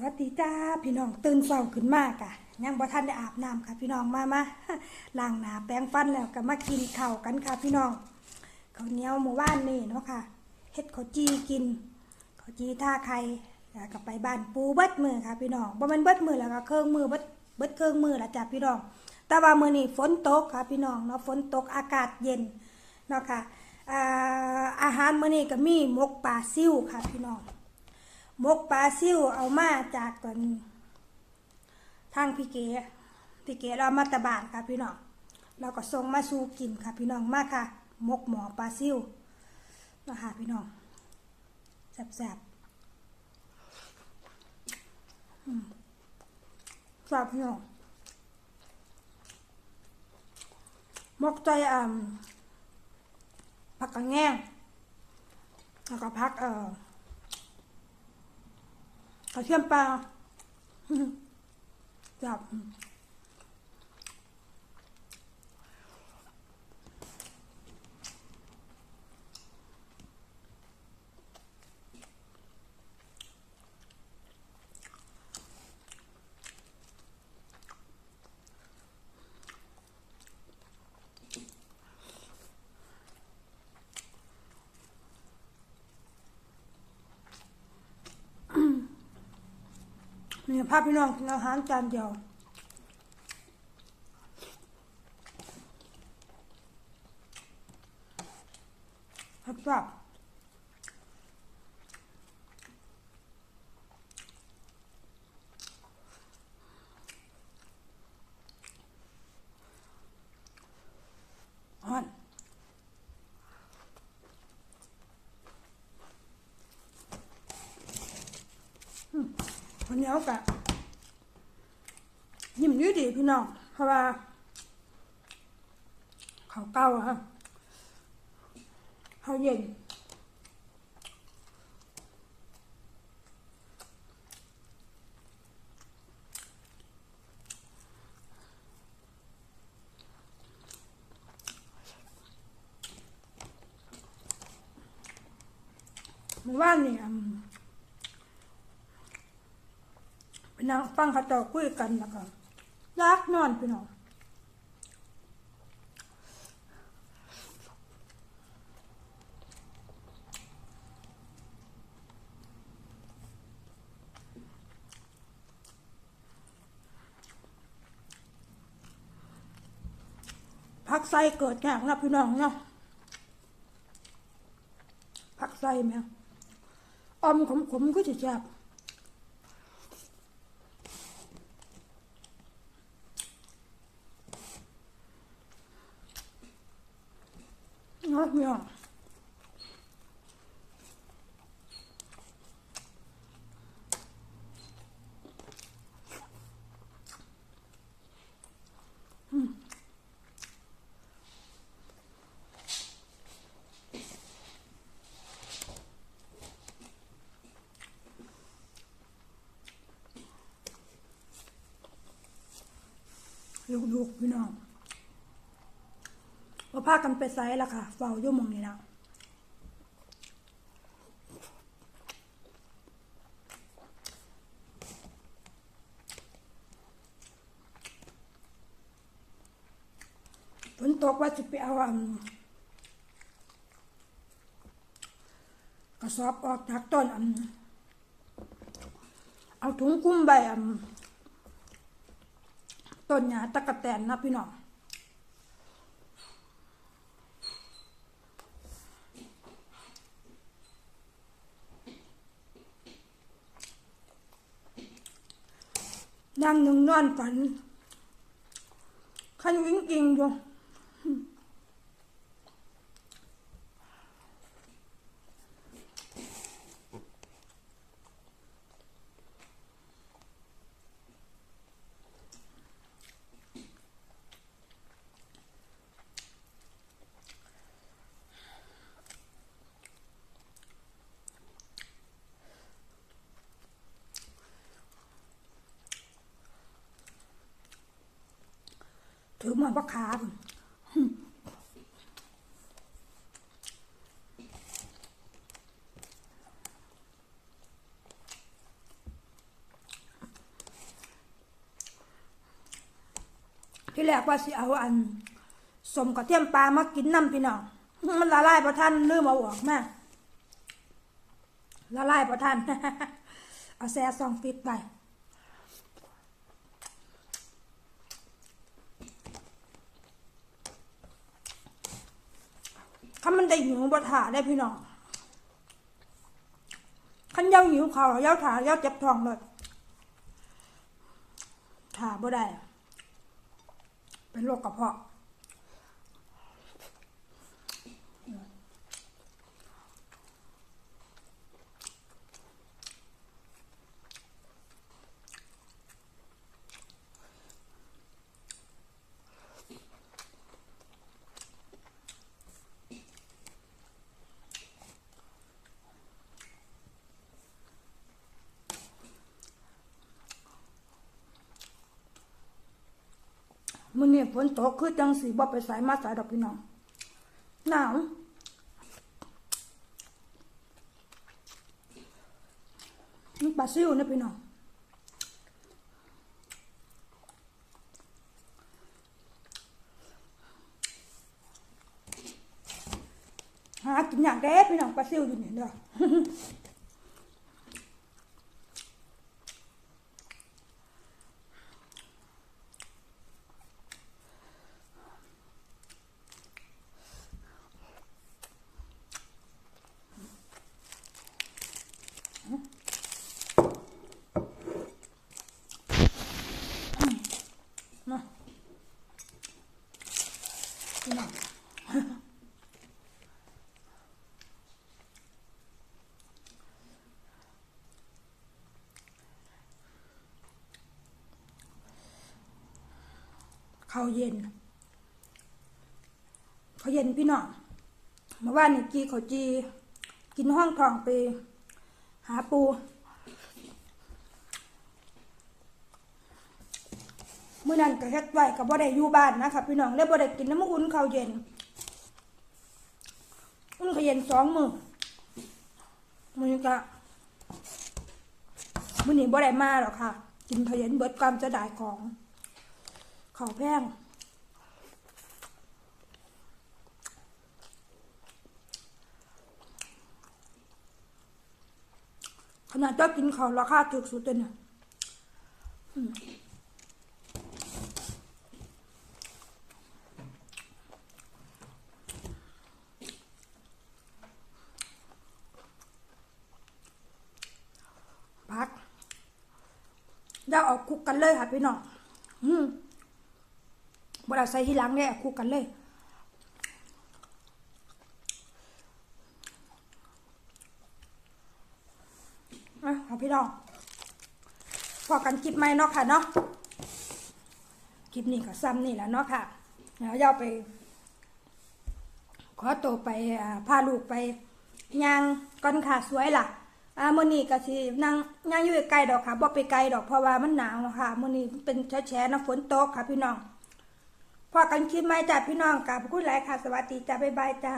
สวัสดีจ้าพี่น้องตื่นเช้าขึ้นมากอะยังบ่ทันได้อาบน้ำค่ะ พี่น้องมามาล้างหน้าแปรงฟันแล้วก็มากินข้าวกันค่ะ พี่น้องข้าวเหนียวหมู่บ้านนี่เนาะค่ะเฮ็ดข้าวจีกินข้าวจีท่าไข่แล้วก็ไปบ้านปูเบิดมือค่ะ พี่น้องบ่แม่นเบิดมือแล้วก็เครื่องมือเบิดเบิดเครื่องมือละจ้ะพี่น้อง แต่ว่ามื้อนี้ฝนตกค่ะ พี่น้องเนาะฝนตกอากาศเย็นเนาะค่ะอาอาหารมื้อนี้ก็มีหมกปลาซิ่วค่ะ พี่น้อง มกปลาซิ่วเอามาจากก่อนทางพี่เก๋พี่เก๋เรามาตะบานค่ะพี่น้องเราก็ส่งมาสู่กินค่ะพี่น้องมากค่ะ มกหมอปลาซิ่วนะคะพี่น้องแซ่บๆอืมแซบพี่น้องมกใจอ่าผักกระแง่แล้วก็พักเอ่อ กระเทียม นี่ภาพพี่น้องกินอาหารจานเดียวครับครับอ่อน วันนี้เอากะยิ้มยืดดีพี่น้องเพราะว่าเขาเก่าฮะเขาเย็นเมื่อวานนี่อื มไปนั่งฟังเขาเจ้าคุยกันแล้วก็ยากนอนพี่น้องพักไส้เกิดยากนะพี่น้องเนาะพักไส้แมวออมขมๆก็จะจับ นาะพี่น้องอืมลูกๆพี่น้อง พากันไปไซส์ละค่ะเฝ้ายู่มองนี้แล้วฝนตกว่าจะไปเอาอันกระสอบออกจากต้นอันเอาถุงกุ้มใบอันต้นหญ้าตะกะแตนนะพี่น้อง นั่งหนึ่งนอนฝันขันวิ่งอิงอยู่ ถือมาบักขาบุที่แรกว่าสิเอาอันสมกับเทียมปลามากินน้ำพี่น้องมันละลายประท่านลืมเอาออกแม่ละลายประท่านเอาแซ่ซองฟิตไป ถ้ามันได้หิวบ่ถาได้พี่น้องขันเย้าหิวเขาวเย้าถาเย้าเจ็บท้องเลยถาบ่ได้ เป็นโรคกระเพาะ มื้อนี้ฝนตกคือจังสีบ่ไปสายมาสายดอกพี่น้องหนาวนี่ปลาซิวนะพี่น้องหากินอย่างแด้พี่น้องปลาซิวอยู่นี่เด้อ มาพี่น้อง ข้าวเย็นข้าวเย็นพี่น้องเมื่อวานนี่จีเขาจี กินห้องทองไปหาปูเมื่อนั้นก็เฮ็ดไว้ก็บ่ได้อยู่บ้านนะคะพี่น้องเลยบ่ได้กินน้ำอุ่นข้าวเย็นอุ่นข้าวเย็นสองมือมือก็มื้อนี้บ่ได้มาหรอกค่ะ กินข้าวเย็นเบิดความจะได้ของ ข้าวแพงขนาดเจ้ากินข้าราคาถูกสุดเลยเนี่ยพักเดี๋ยวเอาคลุกกันเลยค่ะพี่น้อง อืม บไดาใส่ทีหลังเนี่ยคลุกกันเลยอะค่ะพี่น้องพอกันคลิปไหมเนาะค่ะเนาะคลิปนี้ก็ซ้ำนี่แหละเนาะค่ะเดี๋ยวเราไป ขอตัวไปพาลูกไปย่างก่อนค่ะสวยล่ะอ่ามื้อนี้ก็สินั่งย่างอยู่ไกลดอกค่ะบ่ไปไกลดอกเพราะว่ามันหนาวค่ะมื้อนี้เป็นแฉะๆนะฝนตกค่ะพี่น้อง พอกันคลิปไหมจ้ะพี่น้องกราบขอบคุณหลายค่ะ สวัสดีจ้ะบ๊ายบายจ้า